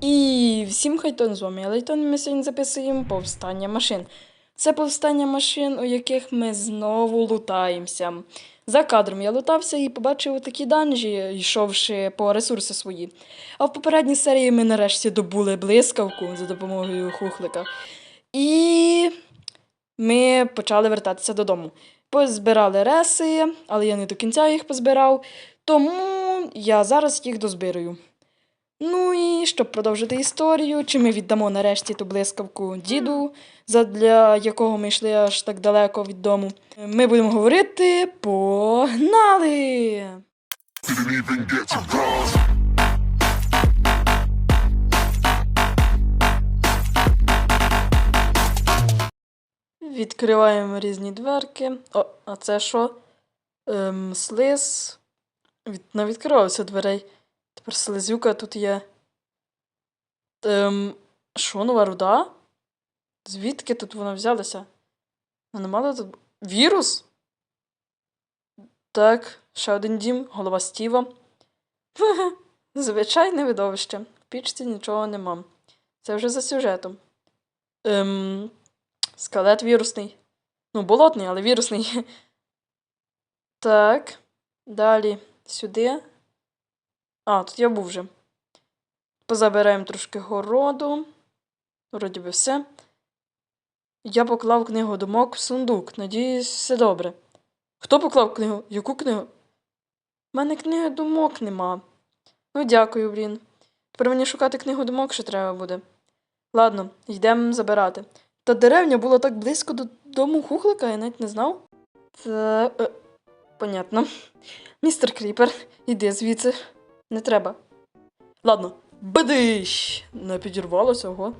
І всім хайтон з вами. Лейтон ми сьогодні записуємо повстання машин. Це повстання машин, у яких ми знову лутаємося. За кадром я лутався і побачив такі данжі, йшовши по ресурси свої. А в попередній серії ми нарешті добули блискавку за допомогою хухлика. І ми почали вертатися додому. Позбирали реси, але я не до кінця їх позбирав, тому я зараз їх дозбираю. Ну і щоб продовжити історію, чи ми віддамо нарешті ту блискавку діду, задля якого ми йшли аж так далеко від дому. Ми будемо говорити погнали! Відкриваємо різні дверки. О, а це що? Ем, слиз. Від... Навідкривався дверей. Тепер слизюка тут є. Ем, що, нова руда? Звідки тут вона взялася? Не мала тут. Вірус? Так, ще один дім, голова Стіва. Звичайне видовище. В пічці нічого нема. Це вже за сюжетом. Ем, скелет вірусний. Ну, болотний, але вірусний. Так. Далі сюди. А, тут я був вже. Позабираємо трошки городу. Вроді би все. Я поклав книгу думок в сундук. Надіюсь, все добре. Хто поклав книгу? Яку книгу? У мене книги думок нема. Ну, дякую, блін. Тепер мені шукати книгу думок ще треба буде. Ладно, йдемо забирати. Та деревня була так близько до дому хухлика, я навіть не знав. Та, е, понятно. Містер Кріпер, іди звідси. Не треба. Ладно, бадищ! Не підірвалося, ого.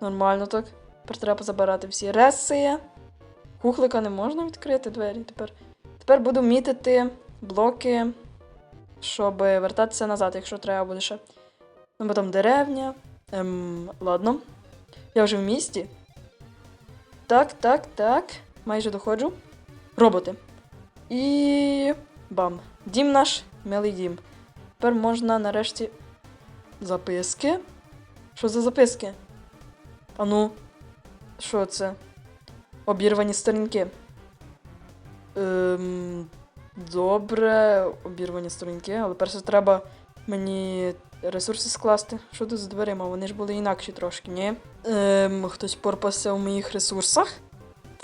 Нормально так. Тепер треба забирати всі реси. Кухлика не можна відкрити двері тепер. Тепер буду мітити блоки, щоб вертатися назад, якщо треба буде ще. Ну, бо там деревня. Ем, ладно. Я вже в місті. Так, так, так. Майже доходжу. Роботи. І. Бам. Дім наш, милий дім. Тепер можна нарешті. Записки. Що за записки? Ану, що це? Обірвані сторінки. Ем, добре, обірвані сторінки, але перше треба мені ресурси скласти. Що тут з дверима? Вони ж були інакші трошки, ні? Ем, хтось порпався в моїх ресурсах.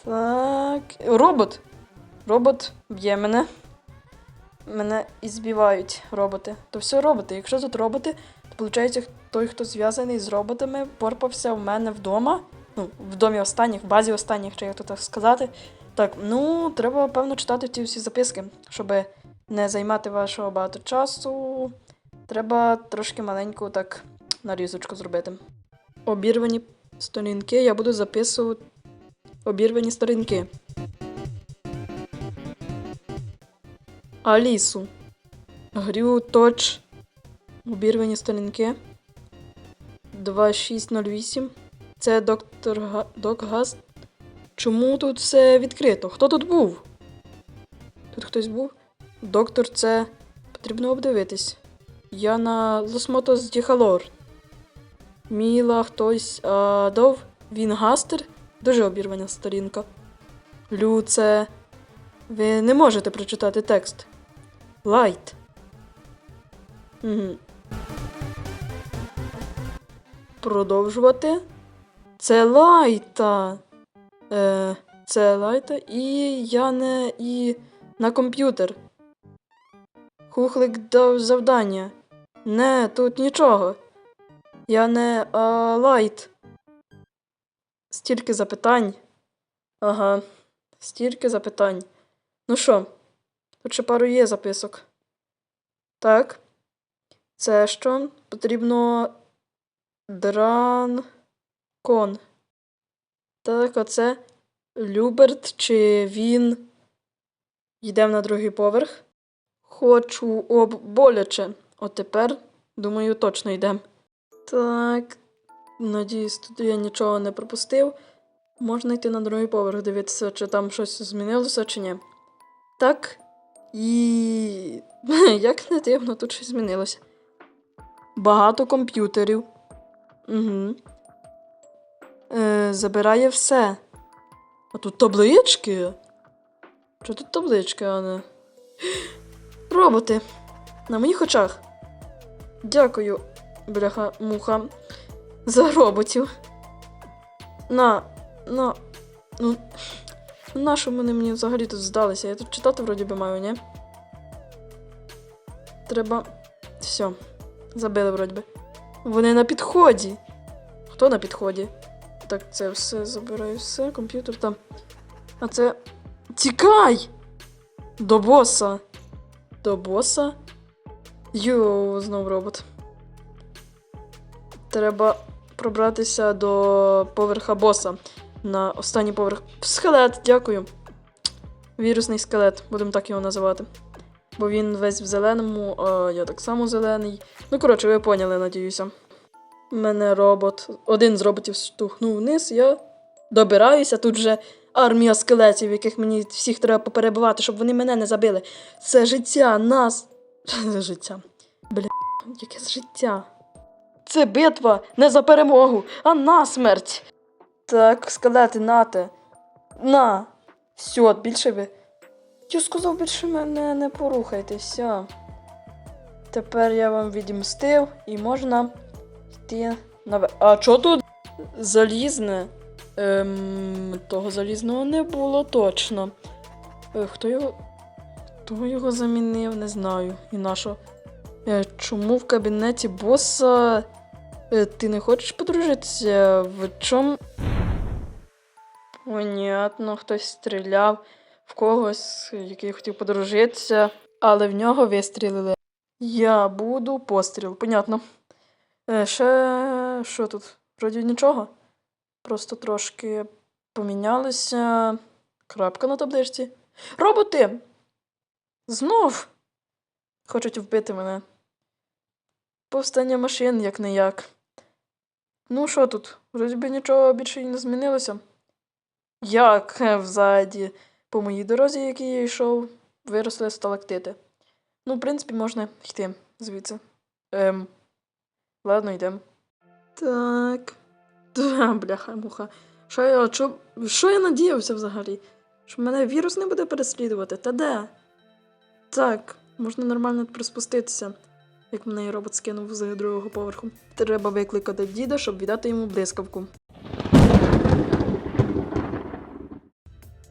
Так. Робот. Робот б'є мене. Мене і збивають роботи. То все роботи. Якщо тут роботи, то виходить, той, хто зв'язаний з роботами, порпався в мене вдома. Ну, в домі останніх, в базі останніх, чи як то так сказати. Так, ну, треба, певно, читати ті всі записки, щоб не займати вашого багато часу. Треба трошки маленьку так нарізочку зробити. Обірвані сторінки, я буду записувати обірвані сторінки. Алісу. Грю точ. Обірвані сторінки. 2608. Це доктор Га... Док Гаст. Чому тут все відкрито? Хто тут був? Тут хтось був? Доктор, це потрібно обдивитись. Я на Лосмотос Діхалор. Міла хтось а, дов. Він гастер. Дуже обірвана сторінка. Лю, це. Ви не можете прочитати текст. Лайт. Угу. Продовжувати. Це лайта. Е, це лайта і я не і на комп'ютер. Хухлик дав завдання. Не, тут нічого. Я не а, лайт. Стільки запитань. Ага, стільки запитань. Ну що, ще пару є записок. Так. Це що? Потрібно дранкон. Так, оце Люберт, чи він. Йдемо на другий поверх. Хочу об боляче. От тепер, думаю, точно йдемо. Так. Надіюсь, тут я нічого не пропустив. Можна йти на другий поверх, дивитися, чи там щось змінилося, чи ні. Так. І. Як не дивно, тут щось змінилося. Багато комп'ютерів. Угу. Е, забирає все. А тут таблички. Що тут таблички, а не. Роботи. На моїх очах. Дякую, бляха муха, за роботів. На, на. Ну. На що вони мені взагалі тут здалися? Я тут читати вроді би маю, ні? Треба. Все. Забили вроді би. Вони на підході. Хто на підході? Так, це все забираю все, комп'ютер там. А це. Тікай! До боса. До боса? Йоу, знов робот. Треба пробратися до поверха боса. На останній поверх. Скелет, дякую. Вірусний скелет, будемо так його називати. Бо він весь в зеленому, а я так само зелений. Ну, коротше, ви поняли, надіюся. Мене робот. Один з роботів штовхнув вниз, я добираюся. Тут вже армія скелетів, яких мені всіх треба поперебивати, щоб вони мене не забили. Це життя нас. життя. Бля, яке життя. Це битва не за перемогу, а на смерть. Так, скелети, нате. На. Все, більше ви. Я сказав, більше мене не порухайтеся. Тепер я вам відімстив і можна йти на. А що тут? Залізне. Ем, того залізного не було точно. Е, хто його. Хто його замінив, не знаю. І нащо? Е, чому в кабінеті боса е, ти не хочеш подружитися? В чому? Понятно, хтось стріляв в когось, який хотів подружитися, але в нього вистрілили. Я буду постріл, понятно. Е, ще що тут? Вроді нічого. Просто трошки помінялися. Крапка на табличці. Роботи! Знов хочуть вбити мене. Повстання машин, як не як. Ну, що тут? Вроді би нічого більше і не змінилося. Як е, взаді по моїй дорозі, якій я йшов, виросли сталактити. Ну, в принципі, можна йти звідси. Ем. Ладно, йдемо. Так. Да, бляха, муха. Що я, що, що я надіявся взагалі? Що мене вірус не буде переслідувати? Та де? Так, можна нормально приспуститися, як мене і робот скинув з другого поверху. Треба викликати діда, щоб віддати йому блискавку.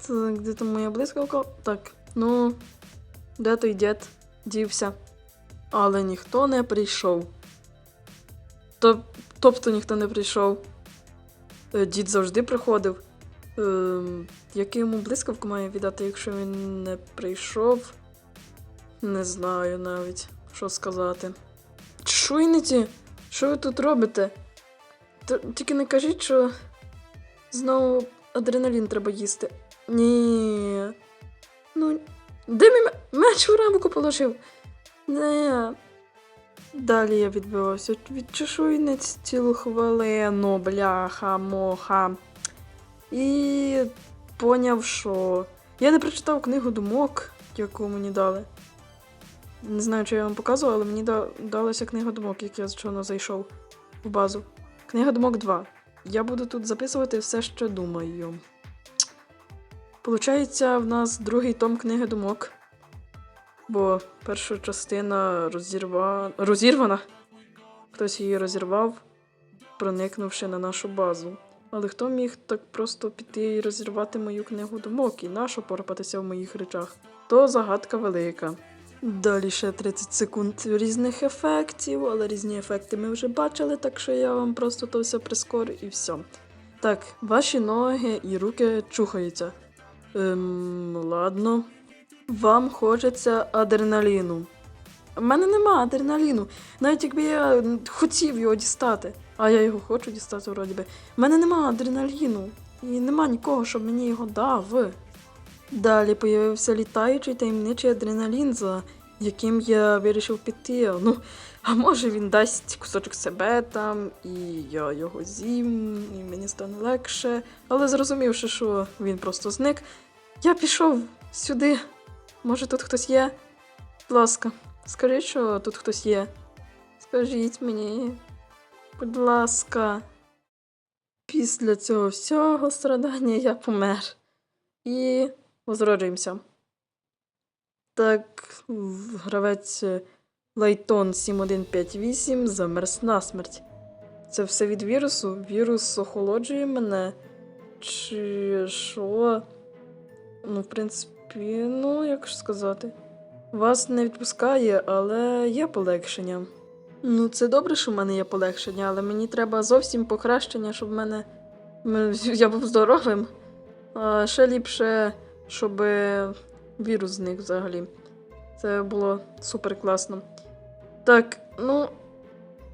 Так, де там моя блискавка? Так, ну, де той дід? Дівся. Але ніхто не прийшов. Тоб- тобто ніхто не прийшов. Е, Дід завжди приходив. Ем, як я йому блискавку маю віддати, якщо він не прийшов? Не знаю навіть, що сказати. Чуйниці, що ви тут робите? Тільки не кажіть, що знову адреналін треба їсти. Ні. Ну, де мій ме- меч у рамку положив? Не. Далі я відбивався від чешуйниць цілу хвилину, бляха, моха. І поняв, що я не прочитав книгу думок, яку мені дали. Не знаю, чи я вам показувала, але мені да- далася книга думок, як я щойно зайшов в базу. Книга думок 2. Я буду тут записувати все, що думаю. Получається, в нас другий том книги думок. Бо перша частина розірва... розірвана. Хтось її розірвав, проникнувши на нашу базу. Але хто міг так просто піти і розірвати мою книгу думок і нащо порпатися в моїх речах? То загадка велика. Далі ще 30 секунд різних ефектів, але різні ефекти ми вже бачили, так що я вам просто то все прискорю і все. Так, ваші ноги і руки чухаються. Ем, ладно. Вам хочеться адреналіну. У мене нема адреналіну. Навіть якби я хотів його дістати. А я його хочу дістати, вроді би. У мене нема адреналіну. І нема нікого, щоб мені його дав. Далі появився літаючий таємничий адреналін, за яким я вирішив піти. Ну, а може він дасть кусочок себе там, і я його з'їм, і мені стане легше. Але зрозумівши, що він просто зник, я пішов сюди. Може, тут хтось є? Будь ласка, скажіть, що тут хтось є. Скажіть мені. Будь ласка. Після цього всього страдання я помер. І возроджуємося. Так, гравець Лайтон 7158 замерз насмерть. Це все від вірусу? Вірус охолоджує мене? Чи що? Ну, в принципі, ну, як ж сказати. Вас не відпускає, але є полегшення. Ну, це добре, що в мене є полегшення, але мені треба зовсім покращення, щоб в мене. я був здоровим. А ще ліпше, щоб вірус зник взагалі. Це було супер класно. Так, ну.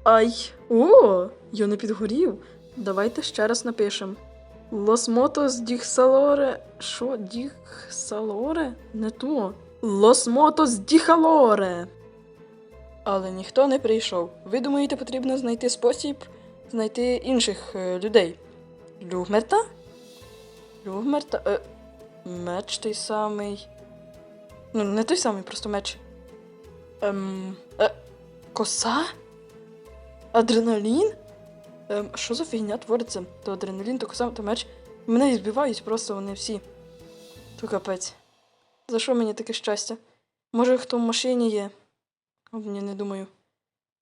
Ай. О! Я не підгорів. Давайте ще раз напишемо. Лос Мотос Діхсалоре. Що? Діхсалоре? Не то. Лос Мотос Діхалоре. Але ніхто не прийшов. Ви думаєте, потрібно знайти спосіб знайти інших е, людей? Люгмерта? Люгмерта? Е, меч той самий. Ну, не той самий, просто меч. Ем. Е, коса? Адреналін? Ем, що за фігня твориться? То адреналін, то коса, то меч. Мене відбивають просто вони всі. То капець. За що мені таке щастя? Може, хто в машині є? Ні, не думаю.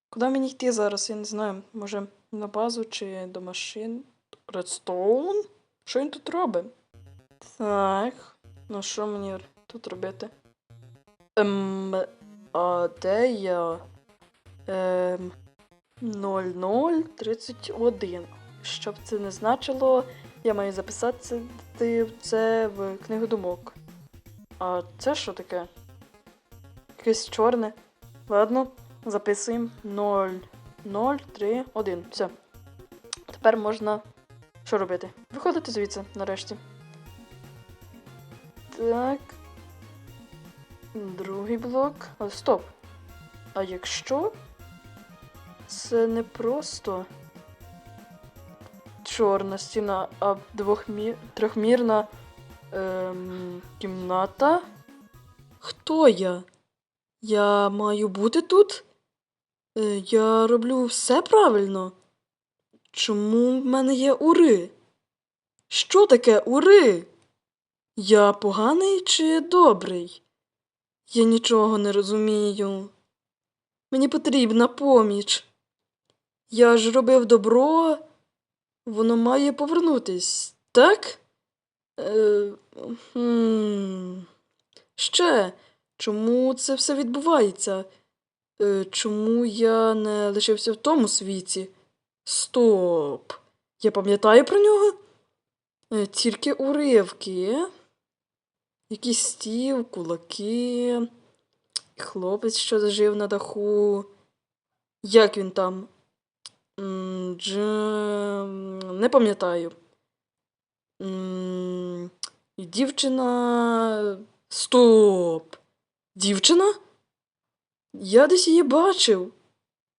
Куди мені йти зараз? Я не знаю. Може, на базу чи до машин? Редстоун? Що він тут робить? Так. Ну що мені тут робити? Ем. А де я? Ем. 0031. Щоб це не значило, я маю записати це в книгу думок. А це що таке? Якесь чорне. Ладно, записуємо 0031. Все. Тепер можна. Що робити? Виходити звідси, нарешті. Так. Другий блок. А, стоп. А якщо це не просто чорна стіна, а двохмі... трьохмірна ем... кімната? Хто я? Я маю бути тут? Е, я роблю все правильно. Чому в мене є ури? Що таке ури? Я поганий чи добрий? Я нічого не розумію. Мені потрібна поміч. Я ж робив добро, воно має повернутись, так? Е. Ще, чому це все відбувається? Е, чому я не лишився в тому світі? Стоп. Я пам'ятаю про нього? Е, тільки уривки. Якийсь стіл, кулаки. Хлопець, що жив на даху. Як він там? Дж... Не пам'ятаю. Дівчина. Стоп! Дівчина? Я десь її бачив.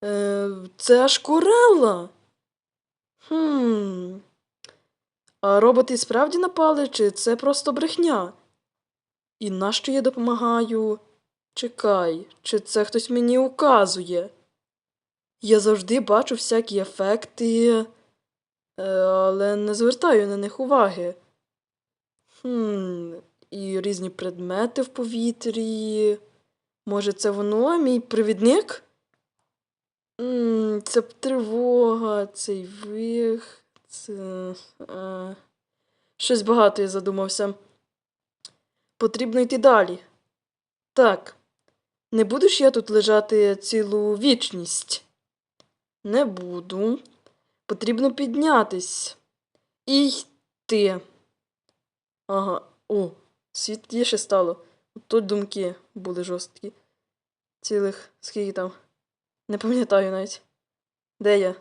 Е, це аж Корелла. Хм. А роботи справді напали, чи це просто брехня? І нащо я допомагаю? Чекай, чи це хтось мені указує? Я завжди бачу всякі ефекти, е, але не звертаю на них уваги. Хм, і різні предмети в повітрі. Може, це воно, мій провідник? М, Це тривога, цей вих, це. Е, щось багато я задумався. Потрібно йти далі. Так. Не буду ж я тут лежати цілу вічність. Не буду. Потрібно піднятись. І йти. Ага. О, світліше стало. Тут думки були жорсткі. Цілих скільки там. Не пам'ятаю навіть. Де я?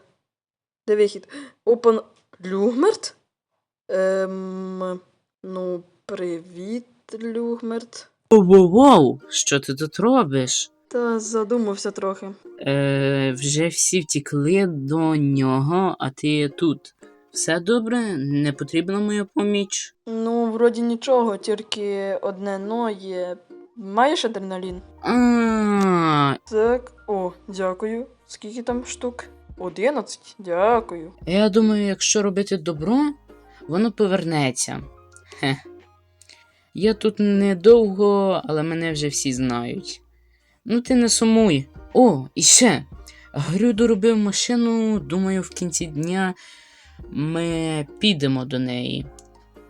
Де вихід? Опан. Люгмерт? Ем. Ну, привіт, Люгмерт. Воу-воу, що ти тут робиш? Та задумався трохи. Е, вже всі втікли до нього, а ти тут. Все добре? Не потрібна моя поміч? Ну, вроді нічого, тільки одне но є. Маєш адреналін? А, Так, о, дякую. Скільки там штук? 11. Дякую. Я думаю, якщо робити добро, воно повернеться. Хе. Я тут недовго, але мене вже всі знають. Ну ти не сумуй. О, і ще. Грю доробив машину, думаю, в кінці дня ми підемо до неї.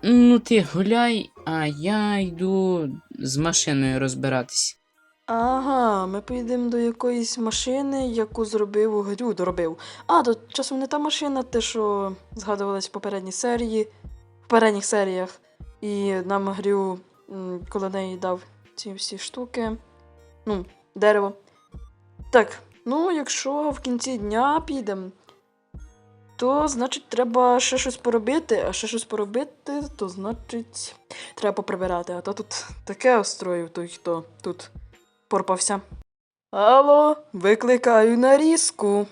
Ну, ти гуляй, а я йду з машиною розбиратись. Ага, ми поїдемо до якоїсь машини, яку зробив грю, доробив. А, то часом не та машина, те, що згадувалось в попередній серії, в попередніх серіях. І нам грю, коли неї дав ці всі штуки. Ну, дерево. Так, ну, якщо в кінці дня підемо, то значить треба ще щось поробити, а ще щось поробити, то значить треба поприбирати. А то тут таке острою той, хто тут порпався. Алло, викликаю нарізку.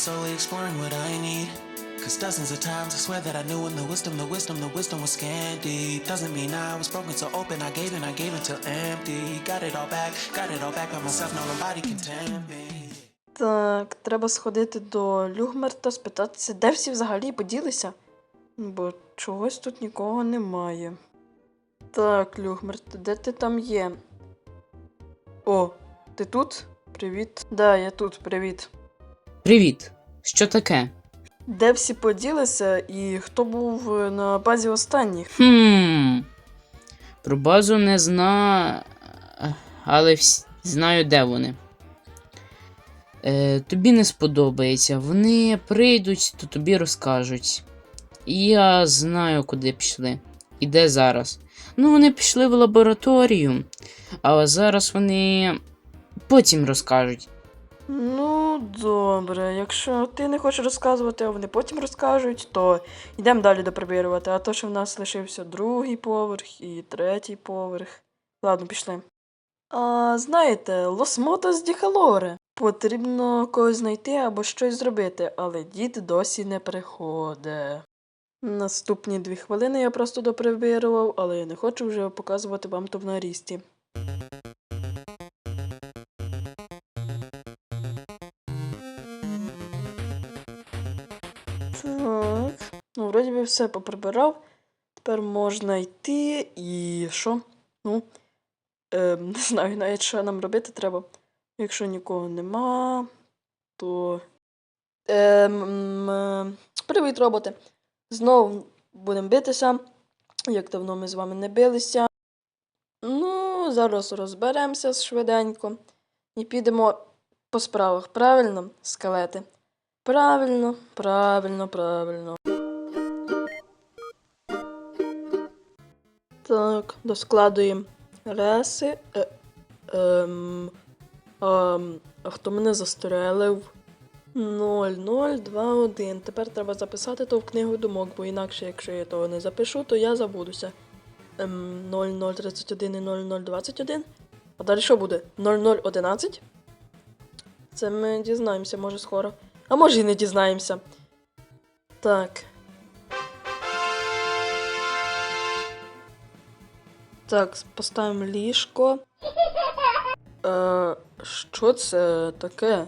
Solely exploring what I need. Cause dozens of times I swear that I knew in the wisdom, the wisdom, the wisdom was scanty. Doesn't mean I was broken so open, I gave and I gave until empty. Got it all back, got it all back by myself, no nobody can tempt me. Так, треба сходити до Люгмерта, спитатися, де всі взагалі поділися. Бо чогось тут нікого немає. Так, Люгмерт, де ти там є? О, ти тут? Привіт. Да, я тут, привіт. Привіт! Що таке? Де всі поділися і хто був е, на базі останніх? Хм. Про базу не зна, але вс... знаю, де вони. Е, тобі не сподобається. Вони прийдуть, то тобі розкажуть. І Я знаю, куди пішли. І де зараз. Ну, вони пішли в лабораторію, а зараз вони потім розкажуть. Ну, добре, якщо ти не хочеш розказувати, а вони потім розкажуть, то йдемо далі доприбирувати. А то, що в нас лишився другий поверх і третій поверх. Ладно, пішли. А знаєте, Лосмотос Діхалоре. Потрібно когось знайти або щось зробити, але дід досі не приходить. Наступні дві хвилини я просто доприбирував, але я не хочу вже показувати вам то в нарізці. Все поприбирав. Тепер можна йти і що? Ну, ем, не знаю навіть, що нам робити треба. Якщо нікого нема, то. М, е, привіт, роботи. Знову будемо битися. Як давно ми з вами не билися. Ну, зараз розберемося швиденько. І підемо по справах, правильно, скелети? Правильно, правильно, правильно. Так, доскладуємо реси. Е, ем, ем, а хто мене застрелив? 0021. Тепер треба записати то в книгу думок, бо інакше, якщо я того не запишу, то я забудуся. Ем, 0031 і 0021. А далі що буде? 0011? Це ми дізнаємося, може, скоро. А може і не дізнаємося. Так. Так, поставимо ліжко. Е, що це таке?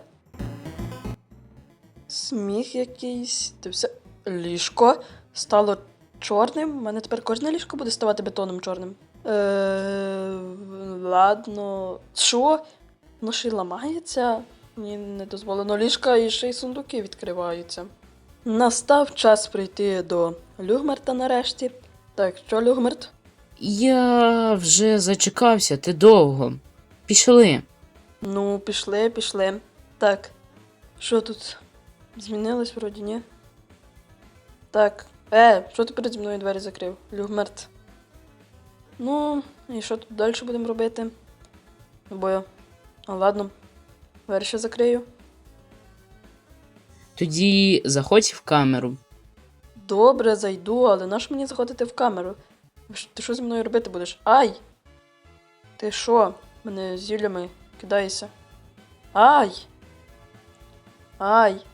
Сміх якийсь. Ти все. Ліжко стало чорним. У мене тепер кожне ліжко буде ставати бетоном чорним. Е, ладно. Що? Воно ще й ламається? Мені не дозволено ліжка і ще й сундуки відкриваються. Настав час прийти до Люгмерта нарешті. Так, що, Люгмерт? Я вже зачекався, ти довго. Пішли. Ну, пішли, пішли. Так. Що тут? Змінилось вроді, ні? Так, Е, що ти переді мною двері закрив? Люгмерт. Ну, і що тут далі будемо робити? Бо. А ладно. Двері ще закрию. Тоді заходь в камеру. Добре, зайду, але нащо мені заходити в камеру? Ти що зі мною робити будеш? Ай! Ти що? Мене зіллями кидаєшся. Ай! Ай!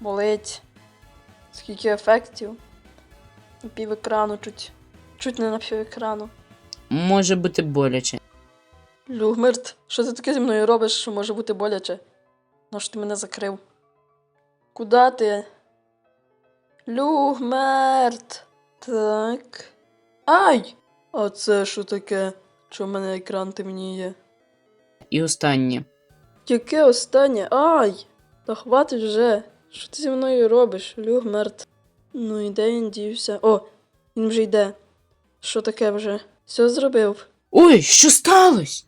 Болить. Скільки ефектів. На пів екрану чуть. Чуть не на пів екрану. Може бути боляче. Люгмирт, що ти таке зі мною робиш, що може бути боляче? Нащо ти мене закрив? Куда ти? Люгмерт. Так. Ай! А це що таке? Що в мене екран темніє? І останнє. Яке останнє? Ай! Та хватить вже. Що ти зі мною робиш, Люгмерт? Ну і де він дівся? О, він вже йде. Що таке вже? Все зробив. Ой, що сталося?